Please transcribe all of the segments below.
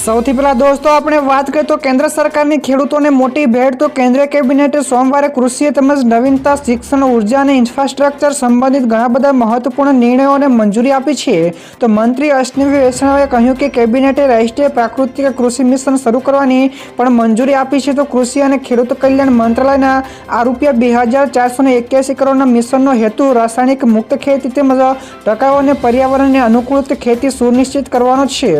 સૌથી પહેલા દોસ્તો, આપણે વાત કરીએ તો કેન્દ્ર સરકારની ખેડૂતોને મોટી ભેટ. તો કેન્દ્રીય કેબિનેટે સોમવારે કૃષિ તેમજ નવીનતા, શિક્ષણ, ઊર્જા અને ઇન્ફ્રાસ્ટ્રક્ચર સંબંધિત ઘણા બધા મહત્વપૂર્ણ નિર્ણયોને મંજૂરી આપી છે. તો મંત્રી અશ્વિની વૈષ્ણવે કહ્યું કે કેબિનેટે રાષ્ટ્રીય પ્રાકૃતિક કૃષિ મિશન શરૂ કરવાની પણ મંજૂરી આપી છે. તો કૃષિ અને ખેડૂત કલ્યાણ મંત્રાલયના આ રૂપિયા બે હજાર ચારસો એક્યાસી કરોડના મિશનનો હેતુ રાસાયણિક મુક્ત ખેતી તેમજ ટકાઉ અને પર્યાવરણને અનુકૂળ ખેતી સુનિશ્ચિત કરવાનો છે.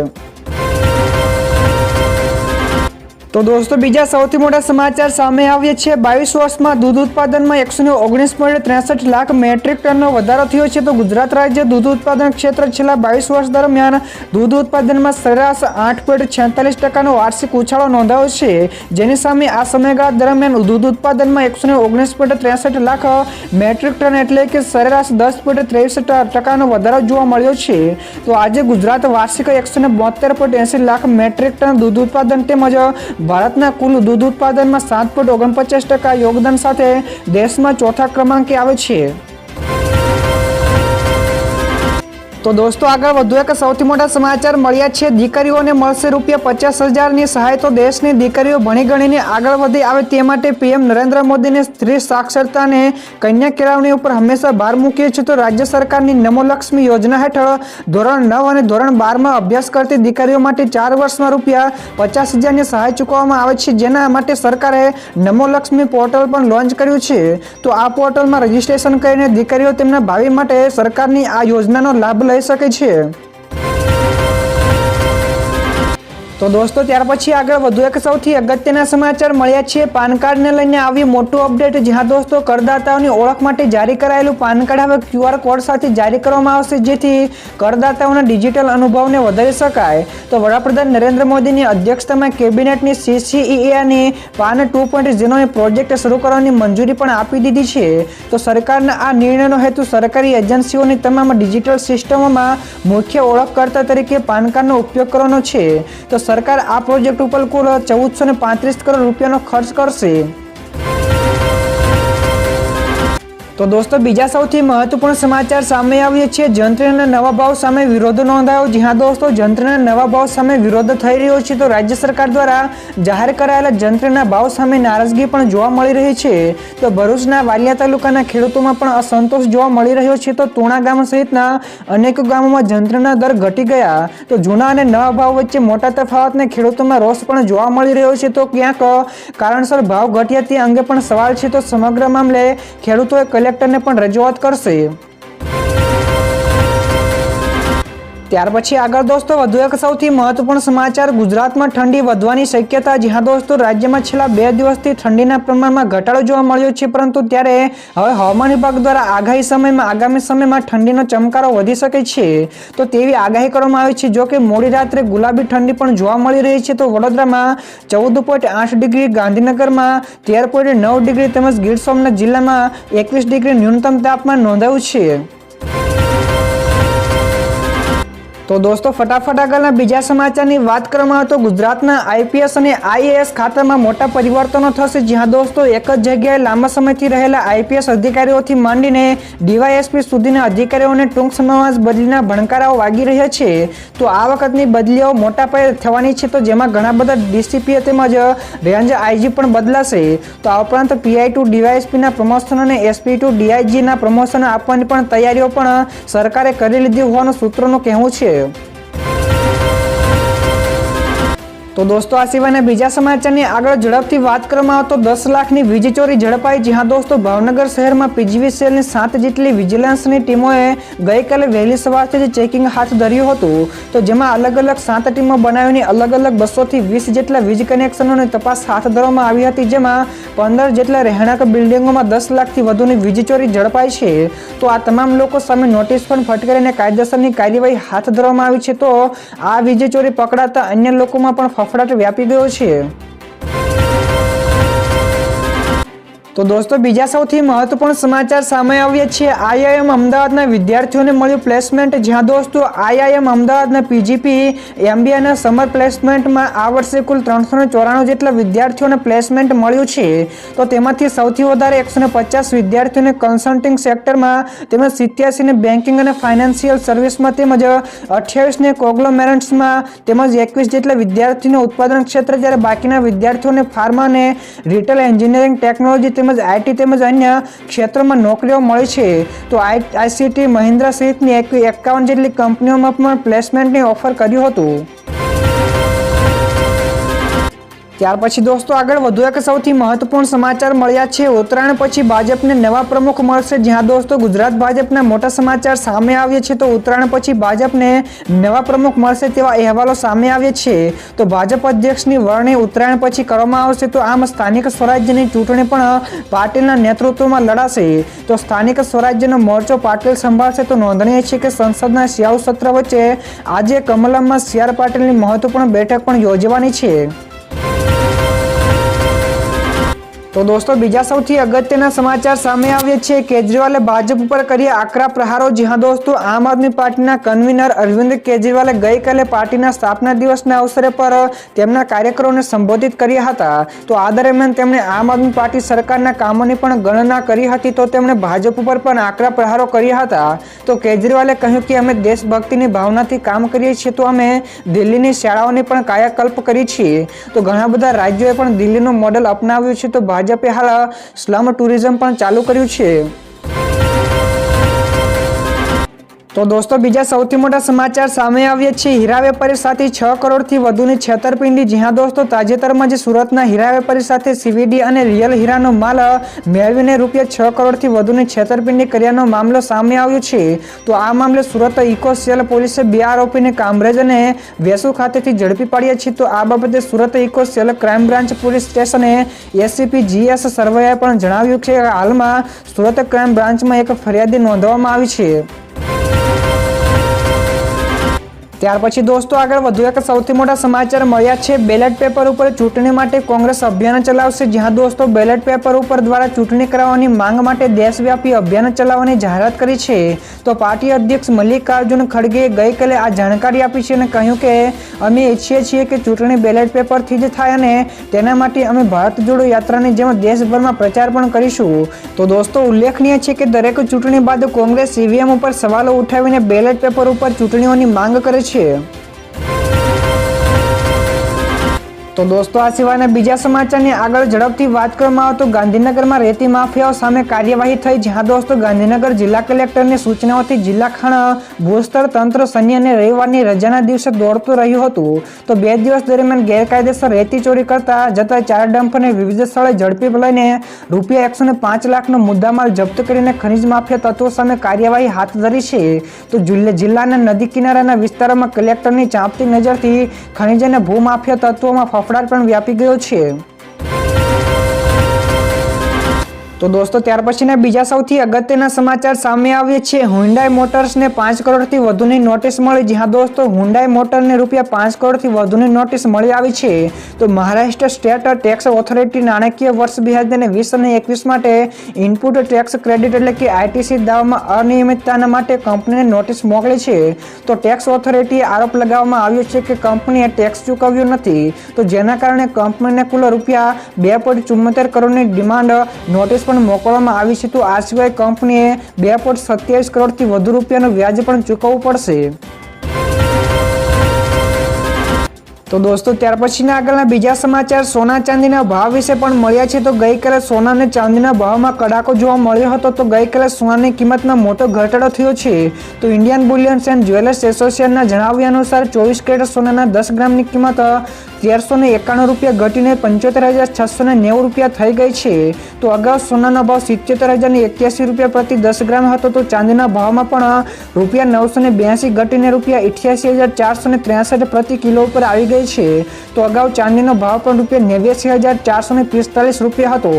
તો દોસ્તો, બીજા સૌથી મોટા સમાચાર સામે આવ્યા છે. બાવીસ વર્ષમાં દૂધ ઉત્પાદનમાં એકસો ને ઓગણીસ પોઈન્ટ ત્રેસઠ લાખ મેટ્રિક ટનનો વધારો થયો છે. તો ગુજરાત રાજ્ય દૂધ ઉત્પાદન ક્ષેત્ર છેલ્લા બાવીસ વર્ષ દરમિયાન દૂધ ઉત્પાદનમાં સરેરાશ આઠ પોઈન્ટ છેતાલીસ ટકાનો વાર્ષિક ઉછાળો નોંધાયો છે. જેની સામે આ સમયગાળા દરમિયાન દૂધ ઉત્પાદનમાં એકસો ને ઓગણીસ પોઈન્ટ ત્રેસઠ લાખ મેટ્રિક ટન એટલે કે સરેરાશ દસ પોઈન્ટ ત્રેવીસ ટકાનો વધારો જોવા મળ્યો છે. તો આજે ગુજરાત વાર્ષિક એકસો ને બોતેર પોઈન્ટ એંસી લાખ મેટ્રિક ટન દૂધ ઉત્પાદન તેમજ ભારતના કુલ દૂધ ઉત્પાદનમાં સાત પોઈન્ટ ઓગણપચાસ ટકા યોગદાન સાથે દેશમાં ચોથા ક્રમાંકે આવે છે. તો દોસ્તો, આગળ વધુ એક સૌથી મોટા સમાચાર મળ્યા છે. દીકરીઓને મળશે રૂપિયા પચાસ હજારની સહાય તો દેશની દીકરીઓ ભણી ગણીને આગળ વધી આવે તે માટે પીએમ નરેન્દ્ર મોદીને સ્ત્રી સાક્ષરતાને કન્યા કેળવણી ઉપર હંમેશા ભાર મૂક્યો છીએ. તો રાજ્ય સરકારની નમોલક્ષ્મી યોજના હેઠળ ધોરણ નવ અને ધોરણ બારમાં અભ્યાસ કરતી દીકરીઓ માટે ચાર વર્ષમાં રૂપિયા પચાસ હજારની સહાય ચૂકવવામાં આવે છે. જેના માટે સરકારે નમોલક્ષ્મી પોર્ટલ પણ લોન્ચ કર્યું છે. તો આ પોર્ટલમાં રજીસ્ટ્રેશન કરીને દીકરીઓ તેમના ભાવિ માટે સરકારની આ યોજનાનો લાભ લઈ શકે છે તો દોસ્તો, ત્યાર પછી આગળ વધુ એક સૌથી અગત્યના સમાચાર મળ્યા છે. પાન કાર્ડને લઈને આવી મોટું અપડેટ, જ્યાં દોસ્તો, કરદાતાઓની ઓળખ માટે જારી કરાયેલું પાન કાર્ડ હવે ક્યુઆર કોડ સાથે જારી કરવામાં આવશે, જેથી કરદાતાઓના ડિજિટલ અનુભવને વધારી શકાય. તો વડાપ્રધાન નરેન્દ્ર મોદીની અધ્યક્ષતામાં કેબિનેટની સીસીઈએની પાન ટુ પોઈન્ટ ઝીરોની પ્રોજેક્ટ શરૂ કરવાની મંજૂરી પણ આપી દીધી છે. તો સરકારના આ નિર્ણયનો હેતુ સરકારી એજન્સીઓની તમામ ડિજિટલ સિસ્ટમોમાં મુખ્ય ઓળખકર્તા તરીકે પાન કાર્ડનો ઉપયોગ કરવાનો છે. તો સરકાર આ પ્રોજેક્ટ ઉપર કુલ ચૌદસો પાંત્રીસ કરોડ રૂપિયાનો ખર્ચ કરશે. તો દોસ્તો, બીજા સૌથી મહત્વપૂર્ણ સમાચાર સામે આવીએ છે. જંત્રીના નવા ભાવ સામે વિરોધ નોંધાયો. જ્યાં દોસ્તો, જંત્રીના નવા ભાવ સામે વિરોધ થઈ રહ્યો છે. તો રાજ્ય સરકાર દ્વારા જાહેર કરાયેલા જંત્રીના ભાવ સામે નારાજગી પણ જોવા મળી રહી છે. તો ભરૂચના વાલિયા તાલુકાના ખેડૂતોમાં પણ અસંતોષ જોવા મળી રહ્યો છે. તો તુણા ગામ સહિતના અનેક ગામોમાં જંત્રના દર ઘટી ગયા. તો જૂના અને નવા ભાવ વચ્ચે મોટા તફાવતને ખેડૂતોમાં રોષ પણ જોવા મળી રહ્યો છે. તો ક્યાંક કારણસર ભાવ ઘટ્યા તે અંગે પણ સવાલ છે. તો સમગ્ર મામલે ખેડૂતોએ કલેક્ટરને પણ રજૂઆત કરશે ત્યાર પછી આગળ દોસ્તો, વધુ એક સૌથી મહત્વપૂર્ણ સમાચાર ગુજરાતમાં ઠંડી વધવાની શક્યતા જ્યાં દોસ્તો, રાજ્યમાં છેલ્લા બે દિવસથી ઠંડીના પ્રમાણમાં ઘટાડો જોવા મળ્યો છે, પરંતુ ત્યારે હવે હવામાન વિભાગ દ્વારા આગાહી સમયમાં, આગામી સમયમાં ઠંડીનો ચમકારો વધી શકે છે. તો તેવી આગાહી કરવામાં આવી છે, જો કે મોડી રાત્રે ગુલાબી ઠંડી પણ જોવા મળી રહી છે. તો વડોદરામાં ચૌદ પોઈન્ટ આઠ ડિગ્રી, ગાંધીનગરમાં તેર પોઈન્ટ નવ ડિગ્રી તેમજ ગીર સોમનાથ જિલ્લામાં એકવીસ ડિગ્રી ન્યૂનતમ તાપમાન નોંધાયું છે. તો દોસ્તો, ફટાફટ આગળના બીજા સમાચારની વાત કરવામાં તો ગુજરાતના આઈપીએસ અને આઈએએસ ખાતામાં મોટા પરિવર્તનો થશે. જ્યાં દોસ્તો, એક જ જગ્યાએ લાંબા સમયથી રહેલા આઈપીએસ અધિકારીઓથી માંડીને ડીવાયએસપી સુધીના અધિકારીઓને ટૂંક સમયમાં જ બદલીના ભણકારાઓ વાગી રહ્યા છે. તો આ વખતની બદલીઓ મોટા પાયે થવાની છે. તો જેમાં ઘણા બધા ડીસીપી તેમજ રેન્જ આઈજી પણ બદલાશે. તો આ ઉપરાંત પીઆઈ ટુ ડીવાયએસપીના પ્રમોશન અને એસપી ટુ ડીઆઈજીના પ્રમોશન આપવાની પણ તૈયારીઓ પણ સરકારે કરી લીધી હોવાનું સૂત્રોનું કહેવું છે. Rafael. તો દોસ્તો, આ સિવાયના બીજા સમાચારની આગળ ઝડપથી વાત કરવામાં આવે તો દસ લાખની વીજ ચોરી ઝડપાઈ. જ્યાં દોસ્તો, ભાવનગર શહેરમાં પીજીવી સેલની સાત જેટલી વિજિલન્સની ટીમોએ ગઈકાલે વહેલી સવારથી જ ચેકિંગ હાથ ધર્યું હતું. તો જેમાં અલગ અલગ સાત ટીમો બનાવીને અલગ અલગ બસોથી વીસ જેટલા વીજ કનેક્શનોની તપાસ હાથ ધરવામાં આવી હતી. જેમાં પંદર જેટલા રહેણાંક બિલ્ડિંગોમાં દસ લાખથી વધુની વીજ ચોરી ઝડપાઈ છે. તો આ તમામ લોકો સામે નોટિસ પણ ફટકારીને કાયદેસરની કાર્યવાહી હાથ ધરવામાં આવી છે. તો આ વીજ ચોરી પકડાતા અન્ય લોકોમાં પણ ફફડાટ વ્યાપી ગયો છે. તો દોસ્તો, બીજા સૌથી મહત્વપૂર્ણ સમાચાર સામે આવ્યા છે. આઈઆઈએમ અમદાવાદના વિદ્યાર્થીઓને મળ્યું પ્લેસમેન્ટ, જ્યાં દોસ્તો, આઈઆઈએમ અમદાવાદના પીજીપી એમબીએના સમર પ્લેસમેન્ટમાં આ વર્ષે કુલ ત્રણસો ચોરાણું જેટલા વિદ્યાર્થીઓને પ્લેસમેન્ટ મળ્યું છે. તો તેમાંથી સૌથી વધારે એકસો પચાસ વિદ્યાર્થીઓને કન્સલ્ટિંગ સેક્ટરમાં, તેમજ સિત્યાસીને બેન્કિંગ અને ફાઇનાન્શિયલ સર્વિસમાં તેમજ અઠ્યાવીસને કોગ્લોમેરન્ટ્સમાં તેમજ એકવીસ જેટલા વિદ્યાર્થીઓને ઉત્પાદન ક્ષેત્રે, જ્યારે બાકીના વિદ્યાર્થીઓને ફાર્મા અને રિટેલ એન્જિનિયરિંગ ટેકનોલોજી તેમજ આઈટી તેમજ અન્ય ક્ષેત્રોમાં નોકરીઓ મળી છે. તો આઈસીટી મહિન્દ્રા સહિતની એકાવન જેટલી કંપનીઓમાં પણ પ્લેસમેન્ટની ઓફર કર્યું હતું. ત્યાર પછી દોસ્તો આગળ વધુ એક સૌથી મહત્વપૂર્ણ સમાચાર મળ્યા છે. ઉત્તરાયણ પછી ભાજપને નવા પ્રમુખ મળશે. જ્યાં દોસ્તો ગુજરાત ભાજપના મોટા સમાચાર સામે આવ્યા છે તો ઉત્તરાયણ પછી ભાજપને નવા પ્રમુખ મળશે તેવા અહેવાલો સામે આવ્યા છે. તો ભાજપ અધ્યક્ષની વરણી ઉત્તરાયણ પછી કરવામાં આવશે તો આમ સ્થાનિક સ્વરાજ્યની ચૂંટણી પણ પાટીલના નેતૃત્વમાં લડાશે. તો સ્થાનિક સ્વરાજ્યનો મોરચો પાટીલ સંભાળશે તો નોંધનીય છે કે સંસદના શિયાળુ સત્ર વચ્ચે આજે કમલમમાં સી આર પાટીલની મહત્વપૂર્ણ બેઠક પણ યોજવાની છે. તો દોસ્તો, બીજા સૌથી અગત્યના સમાચાર સામે આવ્યા છે. કેજરીવાલે ભાજપ ઉપર કર્યા આકરા પ્રહારો. જ્યાં દોસ્તો, આમ આદમી પાર્ટીના કન્વીનર અરવિંદ કેજરીવાલે ગઈકાલે પાર્ટીના સ્થાપના દિવસના અવસરે પર તેમના કાર્યકરોને સંબોધિત કર્યા હતા. તો આ દરમિયાન તેમણે આમ આદમી પાર્ટી સરકારના કામોની પણ ગણના કરી હતી તો તેમણે ભાજપ ઉપર પણ આકરા પ્રહારો કર્યા હતા. તો કેજરીવાલે કહ્યું કે અમે દેશભક્તિની ભાવનાથી કામ કરીએ છીએ તો અમે દિલ્હીની શાળાઓની પણ કાયાકલ્પ કરી છીએ. તો ઘણા બધા રાજ્યોએ પણ દિલ્હીનું મોડેલ અપનાવ્યું છે. તો ભાજપે હાલ સ્લમ ટુરિઝમ પણ ચાલુ કર્યું છે. તો દોસ્તો, બીજા સૌથી મોટા સમાચાર સામે આવ્યા છે. હીરા વેપારી સાથે છ કરોડથી વધુની છેતરપિંડી. જ્યાં દોસ્તો, તાજેતરમાં જે સુરતના હીરા વેપારી સાથે સીવીડી અને રિયલ હીરાનો માલ મેળવીને રૂપિયા છ કરોડથી વધુની છેતરપિંડી કર્યાનો મામલો સામે આવ્યો છે. તો આ મામલે સુરત ઇકો સેલ પોલીસે બે આરોપીને કામરેજ અને વેસુ ખાતેથી ઝડપી પાડ્યા છે. તો આ બાબતે Surat eco cell crime branch police સ્ટેશને એસીપી જીએસ સર્વેએ પણ જણાવ્યું છે કે હાલમાં સુરત ક્રાઇમ બ્રાન્ચમાં એક ફરિયાદી નોંધવામાં આવી છે. ત્યાર પછી દોસ્તો આગળ વધુ એક સૌથી મોટા સમાચાર મળ્યા છે. બેલેટ પેપર ઉપર ચૂંટણી માટે કોંગ્રેસ અભિયાન ચલાવશે, જ્યાં દોસ્તો બેલેટ પેપર ઉપર દ્વારા ચૂંટણી કરાવવાની માંગ માટે દેશવ્યાપી અભિયાન ચલાવવાની જાહેરાત કરી છે. તો પાર્ટી અધ્યક્ષ મલ્લિકાર્જુન ખડગેએ ગઈકાલે આ જાણકારી આપી છે અને કહ્યું કે, અમે ઈચ્છીએ છીએ કે ચૂંટણી બેલેટ પેપરથી જ થાય અને તેના માટે અમે ભારત જોડો યાત્રાની જેમ દેશભરમાં પ્રચાર પણ કરીશું. તો દોસ્તો ઉલ્લેખનીય છે કે દરેક ચૂંટણી બાદ કોંગ્રેસ ઈવીએમ ઉપર સવાલો ઉઠાવીને બેલેટ પેપર ઉપર ચૂંટણીઓની માંગ કરે છે. છે તો દોસ્તો, આ સિવાયના બીજા સમાચારની આગળ ઝડપથી વાત કરવામાં આવે તો ગાંધીનગરમાં રેતી માફિયાઓ સામે કાર્યવાહી થઈ. જ્યાં દોસ્તો, ગાંધીનગર જિલ્લા કલેક્ટરની સૂચનાઓથી જિલ્લા ખાણ ભૂસ્તર તંત્ર શનિ અને રવિવારની રજાના દિવસે દોડતું રહ્યું હતું. તો બે દિવસ દરમિયાન ગેરકાયદેસર રેતી ચોરી કરતા જતા ચાર ડમ્પરને વિવિધ સ્થળે ઝડપી લઈને રૂપિયા એકસો ને પાંચ લાખનો મુદ્દામાલ જપ્ત કરીને ખનીજ માફિયા તત્વો સામે કાર્યવાહી હાથ ધરી છે. તો જિલ્લાના નદી કિનારાના વિસ્તારોમાં કલેક્ટરની ચાંપતી નજરથી ખનિજ અને ભૂમાફિયા તત્વોમાં ફફડાટ પણ વ્યાપી ગયો છે. તો દોસ્તો, ત્યાર પછીના બીજા સૌથી અગત્યના સમાચાર સામે આવ્યા છે. હુન્ડાઈ મોટર્સને પાંચ કરોડથી વધુની નોટિસ મળી. જ્યાં દોસ્તો હુન્ડાઈ મોટરને રૂપિયા પાંચ કરોડથી વધુની નોટિસ મળી આવી છે. તો મહારાષ્ટ્ર સ્ટેટ ટેક્સ ઓથોરિટી નાણાકીય વર્ષ બે હજાર વીસ અને એકવીસ માટે ઇનપુટ ટેક્સ ક્રેડિટ એટલે કે આઈટીસી દાવામાં અનિયમિતતાના માટે કંપનીને નોટિસ મોકલી છે. તો ટેક્સ ઓથોરિટીએ આરોપ લગાવવામાં આવ્યો છે કે કંપનીએ ટેક્સ ચૂકવ્યો નથી. તો જેના કારણે કંપનીને કુલ રૂપિયા બે પોઈન્ટ ચુમ્મોતેર કરોડની ડિમાન્ડ નોટિસ પણ મોકલવામાં આવી છે, તો આ સિવાય કંપનીએ બે પોઈન્ટ સત્યાવીસ કરોડથી વધુ રૂપિયાનું વ્યાજ પણ ચૂકવવું પડશે. તો દોસ્તો, ત્યાર પછીના આગળના બીજા સમાચાર. સોના ચાંદીના ભાવ વિશે પણ મળ્યા છે, તો ગઈકાલે સોના અને ચાંદીના ભાવમાં કડાકો જોવા મળ્યો હતો, તો ગઈકાલે સોનાની કિંમતમાં મોટો ઘટાડો થયો છે. તો ઇન્ડિયન બુલિયન્સ એન્ડ જ્વેલર્સ એસોસિએશનના જણાવ્યા અનુસાર ચોવીસ કેરેટ સોનાના દસ ગ્રામની કિંમત તેરસો ને એકાણું રૂપિયા ઘટીને પંચોતેર હજાર છસો ને નેવું રૂપિયા થઈ ગઈ છે. તો અગાઉ સોનાનો ભાવ સિત્યોતેર હજાર ને એક્યાસી રૂપિયા પ્રતિ દસ ગ્રામ હતો, તો ચાંદીના ભાવમાં પણ રૂપિયા નવસો ને બ્યાસી ઘટીને રૂપિયા અઠ્યાસી હજાર ચારસો ને ત્રેસઠ પ્રતિ કિલો ઉપર આવી ગઈ છે. તો અગાઉ ચાંદીનો ભાવ પણ રૂપિયા નેવ્યાસી હજાર ચારસો ને પિસ્તાલીસ રૂપિયા હતો.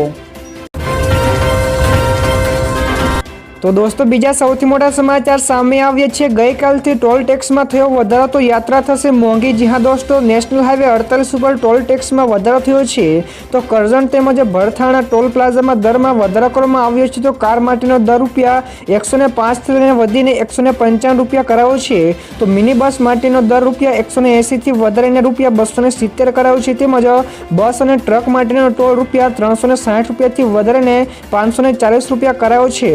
તો દોસ્તો, બીજા સૌથી મોટા સમાચાર સામે આવ્યા છે. ગઈકાલથી ટોલ ટેક્સમાં થયો વધારો તો યાત્રા થશે મોંઘી. જી હા દોસ્તો, નેશનલ હાઈવે અડતાલીસ ઉપર ટોલ ટેક્સમાં વધારો થયો છે. તો કરજણ તેમજ ભરથાણા ટોલ પ્લાઝામાં દરમાં વધારો કરવામાં આવ્યો છે. તો કાર માટેનો દર રૂપિયા એકસો ને પાંચથી વધીને એકસો ને પંચાવન રૂપિયા કરાયો છે. તો મિની બસ માટેનો દર રૂપિયા એકસો ને એંસીથી વધારીને રૂપિયા બસો ને સિત્તેર કરાયો છે. તેમજ બસ અને ટ્રક માટેનો ટોલ રૂપિયા ત્રણસો ને સાઠ રૂપિયાથી વધારીને પાંચસો ને ચાલીસ રૂપિયા કરાયો છે.